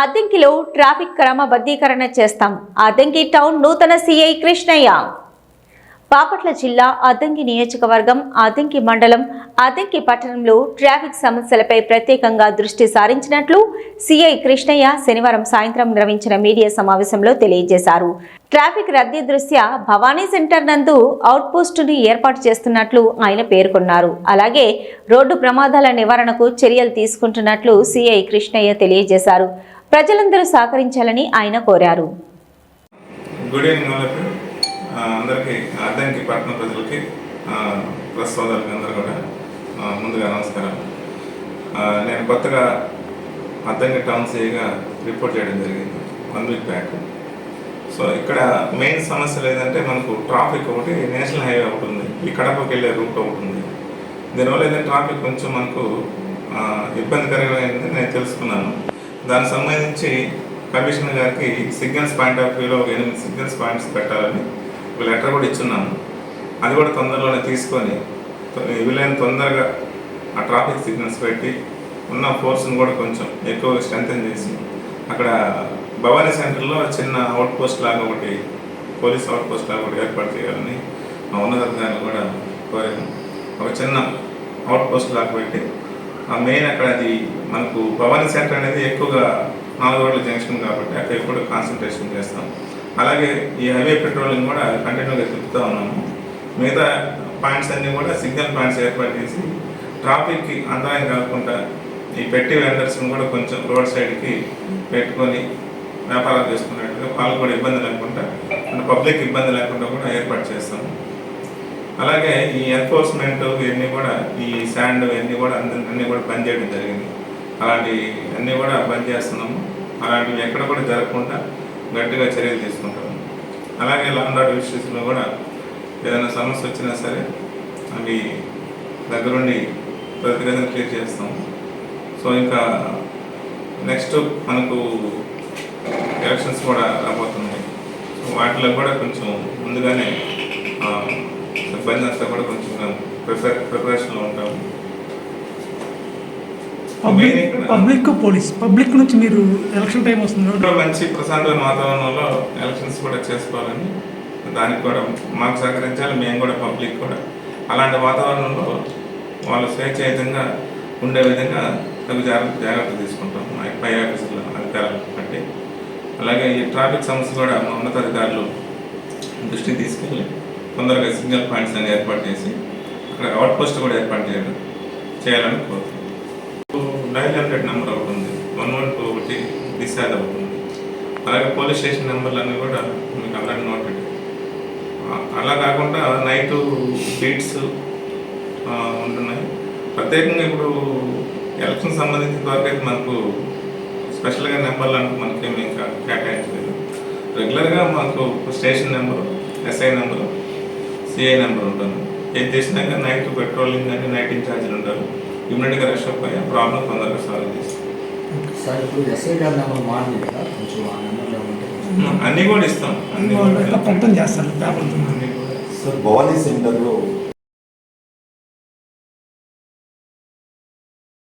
అద్దంకిలో traffic క్రమబద్ధీకరణ చేస్తాం. Addanki town నూతన సీఐ కృష్ణయ్య. బాపట్ల జిల్లా అద్దంకి నియోజకవర్గం అద్దంకి మండలం అద్దంకి పట్టణంలో ట్రాఫిక్ సమస్యలపై ప్రత్యేకంగా దృష్టి సారించినట్లు సిఐ కృష్ణయ్య శనివారం సాయంత్రం నిర్వహించిన మీడియా సమావేశంలో తెలియజేశారు. ట్రాఫిక్ రద్దీ దృష్ట్యా భవానీ సెంటర్ నందు అవుట్పోస్టును ఏర్పాటు చేస్తున్నట్లు ఆయన పేర్కొన్నారు. అలాగే రోడ్డు ప్రమాదాల నివారణకు చర్యలు తీసుకుంటున్నట్లు సిఐ కృష్ణయ్య తెలియజేశారు. ప్రజలందరూ సహకరించాలని ఆయన కోరారు. గుడ్ ఈవినింగ్ వాళ్ళకి అందరికీ అద్దంకి పట్టణ ప్రజలకి ప్లస్ సోదరులకి అందరూ కూడా ముందుగా నమస్కారం నేను కొత్తగా అద్దంకి టౌన్ చేయగా రిపోర్ట్ చేయడం జరిగింది వన్ వీక్ బ్యాక్. సో ఇక్కడ మెయిన్ సమస్య లేదంటే మనకు ట్రాఫిక్ ఒకటి నేషనల్ హైవే ఒకటి ఉంది. ఈ కడపకి వెళ్ళే రూట్ ఒకటి ఉంది. దీనివల్ల ఏదైనా ట్రాఫిక్ కొంచెం మనకు ఇబ్బందికరమైంది నేను తెలుసుకున్నాను. దానికి సంబంధించి కమిషనర్ గారికి సిగ్నల్స్ పాయింట్ ఆఫ్ వ్యూలో ఒక ఎనిమిది సిగ్నల్స్ పాయింట్స్ పెట్టాలని ఒక లెటర్ కూడా ఇచ్చున్నాను అది కూడా తొందరలోనే తీసుకొని వీలైన తొందరగా ఆ ట్రాఫిక్ సిగ్నల్స్ పెట్టి ఉన్న ఫోర్స్ని కూడా కొంచెం ఎక్కువ స్ట్రెంగ్తన్ చేసి అక్కడ భవానీ సెంటర్లో చిన్న అవుట్ పోస్ట్ లాగా ఒకటి పోలీస్ అవుట్ పోస్ట్ లాగా ఒకటి ఏర్పాటు చేయాలని మా ఉన్నతాధికారులు కూడా కోరాను ఒక చిన్న అవుట్ పోస్ట్ లాగా పెట్టి మెయిన్ అక్కడ అది మనకు భవానీ సెంటర్ అనేది ఎక్కువగా నాలుగు జంక్షన్ కాబట్టి అక్కడ ఎక్కువ కాన్సన్ట్రేషన్ చేస్తాం. అలాగే ఈ హైవే పెట్రోలింగ్ కూడా కంటిన్యూగా తిప్పుతూ ఉన్నాము. మిగతా పాయింట్స్ అన్నీ కూడా సిగ్నల్ పాయింట్స్ ఏర్పాటు చేసి ట్రాఫిక్కి అంతరాయం కలగకుండా ఈ పెట్టి వెండర్స్ని కూడా కొంచెం రోడ్ సైడ్కి పెట్టుకొని వ్యాపారాలు చేసుకున్నట్టుగా వాళ్ళు కూడా ఇబ్బంది లేకుండా అంటే పబ్లిక్ ఇబ్బంది లేకుండా కూడా ఏర్పాటు చేస్తాము. అలాగే ఈ ఎన్ఫోర్స్మెంట్ ఇవన్నీ కూడా ఈ శాండ్ ఇవన్నీ కూడా అందరి అన్నీ కూడా బంద్ చేయడం జరిగింది. అలాంటి అన్నీ కూడా బంద్ చేస్తున్నాము. అలాంటివి ఎక్కడ కూడా జరగకుండా గట్టిగా చర్యలు తీసుకుంటాము అలాగే లాండ్ ఆర్డర్ విషయంలో కూడా ఏదైనా సమస్య వచ్చినా సరే అవి దగ్గరుండి ప్రతిగతిని క్లియర్ చేస్తాము. సో ఇంకా నెక్స్ట్ మనకు ఎలక్షన్స్ కూడా రాబోతున్నాయి. సో వాటిలో కూడా కొంచెం ముందుగానే ఆ, సిబ్బంది అంతా కూడా కొంచెం ప్రిపేర్ ప్రిపరేషన్లో ఉంటాము. పబ్లిక్ పబ్లిక్ పోలీస్ పబ్లిక్ నుంచి మీరు ఎలక్షన్ టైం వస్తుంది. మంచి ప్రశాంతమైన వాతావరణంలో ఎలక్షన్స్ కూడా చేసుకోవాలని దానికి కూడా మాకు సహకరించాలి మేము కూడా పబ్లిక్ కూడా. అలాంటి వాతావరణంలో వాళ్ళు స్వేచ్ఛాయుతంగా ఉండే విధంగా తగు జాగ్రత్త జాగ్రత్తలు తీసుకుంటాం. మా పై ఆఫీసుల అధికారులు బట్టి అలాగే ఈ ట్రాఫిక్ సమస్య కూడా మా ఉన్నతాధికారులు దృష్టికి తీసుకెళ్ళి తొందరగా సిగ్నల్ పాయింట్స్ అన్ని ఏర్పాటు చేసి అక్కడ అవుట్ పోస్ట్ కూడా ఏర్పాటు చేయడం చేయాలని కోరుతున్నాం. నైన్ హండ్రెడ్ నెంబర్ ఒకటి ఉంది వన్ వన్ టూ ఒకటి డిశ్చార్జ్ అవుతుంది. అలాగే పోలీస్ స్టేషన్ నెంబర్లన్నీ కూడా మీకు ఆల్రెడీ నోటెడ్. అలా కాకుండా నైట్ బీట్స్ ఉంటున్నాయి. ప్రత్యేకంగా ఇప్పుడు ఎలక్షన్ సంబంధించిన వరకు అయితే మనకు స్పెషల్గా నెంబర్లు అంటూ మనకేమి ఇంకా కేటాయించలేదు. రెగ్యులర్గా మాకు station number SI number CI number ఉంటుంది ఏది చేసినాక నైట్ పెట్రోలింగ్ కానీ నైట్ ఇన్ఛార్జీలు ఉంటారు. ఇమ్మీడియట్గా రష్ అప్ అయ్యే ప్రాబ్లం తొందరగా సాల్వ్ చేస్తాం సార్ ఇప్పుడు ఎస్ఐ గారి నెంబర్ మారింది కదా కొంచెం ఆ నెంబర్లో ఉంటే కొంచెం. అన్నీ కూడా ఇస్తాం. కూడా అన్నీ కూడా. సార్ భవానీ సెంటర్లో